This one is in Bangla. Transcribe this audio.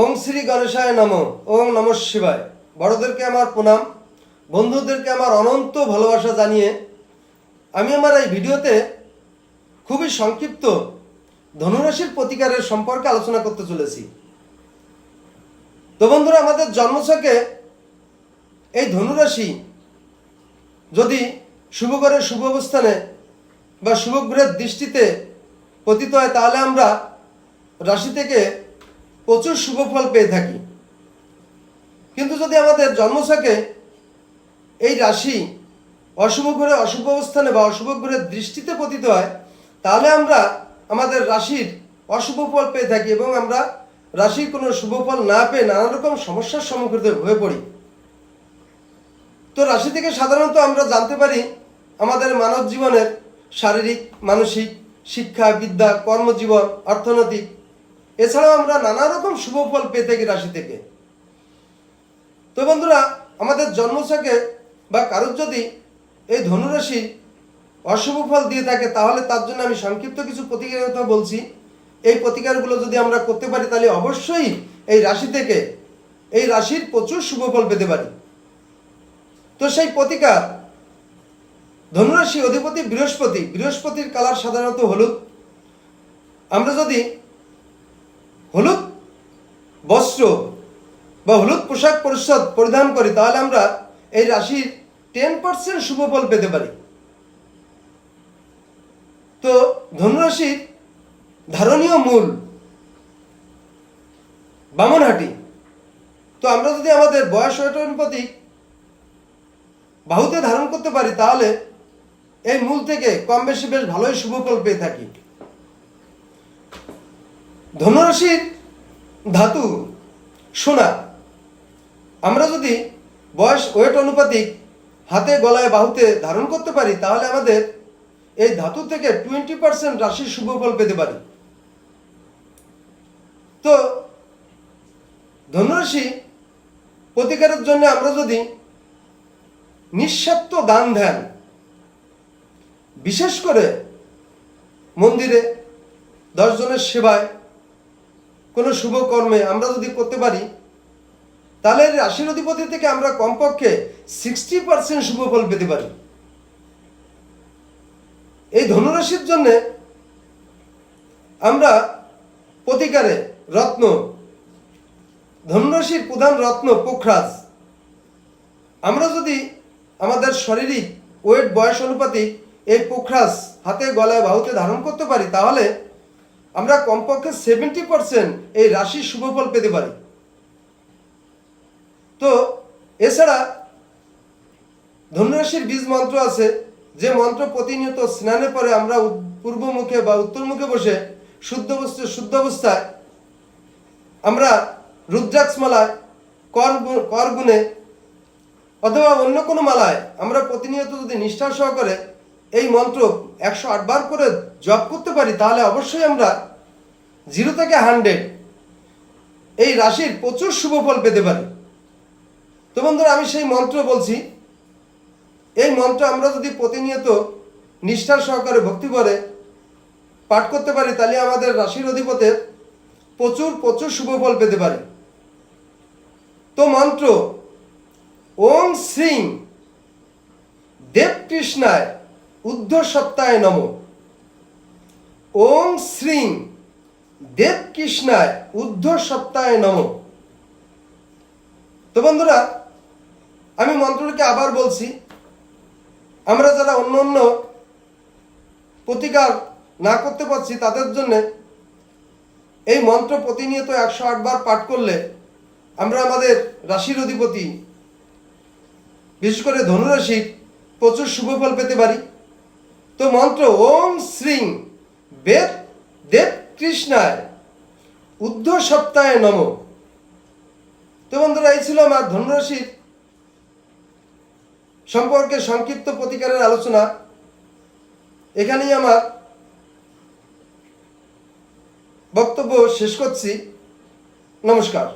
ওং শ্রী গণেশায় নম, ওং নম শিবায়। বড়দেরকে আমার প্রণাম, বন্ধুদেরকে আমার অনন্ত ভালোবাসা জানিয়ে আমি আমার এই ভিডিওতে খুবই সংক্ষিপ্ত ধনুরাশির প্রতিকারের সম্পর্কে আলোচনা করতে চলেছি। তো বন্ধুরা, আমাদের জন্মছকে এই ধনুরাশি যদি শুভকরের শুভ অবস্থানে বা শুভগ্রহের দৃষ্টিতে পতিত হয়, তাহলে আমরা রাশি থেকে প্রচুর শুভ ফল পেয়ে থাকি। কিন্তু যদি আমাদের জন্মছকে এই রাশি অশুভ গ্রহে অশুভ অবস্থানে বা অশুভ গ্রহের দৃষ্টিতে পতিত হয়, তাহলে আমরা আমাদের রাশির অশুভ ফল পেয়ে থাকি এবং আমরা রাশির কোনো শুভ ফল না পেয়ে নানা রকম সমস্যার সম্মুখীন হয়ে পড়ি। তো রাশি থেকে সাধারণত আমরা জানতে পারি আমাদের মানব জীবনের শারীরিক, মানসিক, শিক্ষা, বিদ্যা, কর্মজীবন, অর্থনৈতিক এছাড়াও আমরা নানা রকম শুভ ফল পেয়ে থাকি রাশি থেকে। তো বন্ধুরা, আমাদের জন্মছকে বা কারোর যদি এই ধনুরাশি অশুভ ফল দিয়ে থাকে, তাহলে তার জন্য আমি সংক্ষিপ্ত কিছু প্রতিকারের কথা বলছি। এই প্রতিকারগুলো যদি আমরা করতে পারি, তাহলে অবশ্যই এই রাশি থেকে এই রাশির প্রচুর শুভ ফল পেতে পারি। তো সেই প্রতিকার, ধনুরাশি অধিপতি বৃহস্পতি। বৃহস্পতির কালার সাধারণত হলুদ। আমরা যদি হলুদ বস্ত্র বা হলুদ পোশাক পরিচ্ছদ পরিধান করি, তাহলে আমরা এই রাশির টেন পার্সেন্ট শুভ ফল পেতে পারি। তো ধনুরাশির ধারণীয় মূল বামনহাটি। তো আমরা যদি আমাদের বয়স প্রতি বাহুতে ধারণ করতে পারি, তাহলে এই মূল থেকে কম বেশি বেশ ভালোই শুভ ফল পেয়ে থাকি। ধনুরাশির ধাতু সোনা। আমরা যদি বয়স, ওয়েট অনুপাতিক হাতে, গলায়, বাহুতে ধারণ করতে পারি, তাহলে আমাদের এই ধাতু থেকে টোয়েন্টি পার্সেন্ট রাশির শুভ ফল পেতে পারি। তো ধনুরাশি প্রতিকারের জন্য আমরা যদি নিঃস্বার্থ দান ধ্যান বিশেষ করে মন্দিরে দশজনের সেবায় কোনো শুভ কর্মে আমরা যদি করতে পারি, তাহলে রাশির অধিপতি থেকে আমরা কমপক্ষে সিক্সটি পার্সেন্ট শুভ ফল পেতে পারি। এই ধনুরাশির জন্য আমরা প্রতিকারে রত্ন, ধনুরাশির প্রধান রত্ন পোখরাজ। আমরা যদি আমাদের শারীরিক ওয়েট বয়স অনুপাতিক এই পোখরাজ হাতে গলায় বাহুতে ধারণ করতে পারি, তাহলে আমরা কমপক্ষে সেভেন্টি পার্সেন্ট এই রাশির শুভফল পেতে পারি। তো, এছাড়া ধনুরাশির বীজ মন্ত্র আছে, যে মন্ত্র প্রতিনিয়ত স্নানের পরে আমরা পূর্ব মুখে বা উত্তর মুখে বসে শুদ্ধ অবস্থায় শুদ্ধ অবস্থায় আমরা রুদ্রাক্ষ মালায় কর কর গুণে অথবা অন্য কোনো মালায় আমরা প্রতিনিয়ত যদি নিষ্ঠা সহকারে এই মন্ত্র একশো আটবার করে জপ করতে পারি, তাহলে অবশ্যই আমরা জিরো থেকে হান্ড্রেড এই রাশির প্রচুর শুভ ফল পেতে পারি। তো বন্ধুরা, আমি সেই মন্ত্র বলছি। এই মন্ত্র আমরা যদি প্রতিনিয়ত নিষ্ঠার সহকারে ভক্তি করে পাঠ করতে পারি, তাহলে আমাদের রাশির অধিপতের প্রচুর প্রচুর শুভ ফল পেতে পারি। তো মন্ত্র ওং শ্রীং দেবকৃষ্ণায় উদ্ধ সপ্তাহে নম। ওং শ্রীং দেবকৃষ্ণায় উদ্ধ সপ্তাহে নম। তো বন্ধুরা, আমি মন্ত্রটিকে আবার বলছি, আমরা যারা অন্য অন্য প্রতিকার না করতে পারছি তাদের জন্য এই মন্ত্র প্রতিনিয়ত একশো আটবার পাঠ করলে আমরা আমাদের রাশির অধিপতি, বিশেষ করে ধনুরাশির প্রচুর শুভ ফল পেতে পারি। তো মন্ত্র ওম শ্রীং বেদ দেব কৃষ্ণায় উদ্ধ সপ্তাহে নম। তো বন্ধুরা, এই ছিল আমার ধনুরাশির সম্পর্কে সংক্ষিপ্ত প্রতিকারের আলোচনা। এখানেই আমার বক্তব্য শেষ করছি। নমস্কার।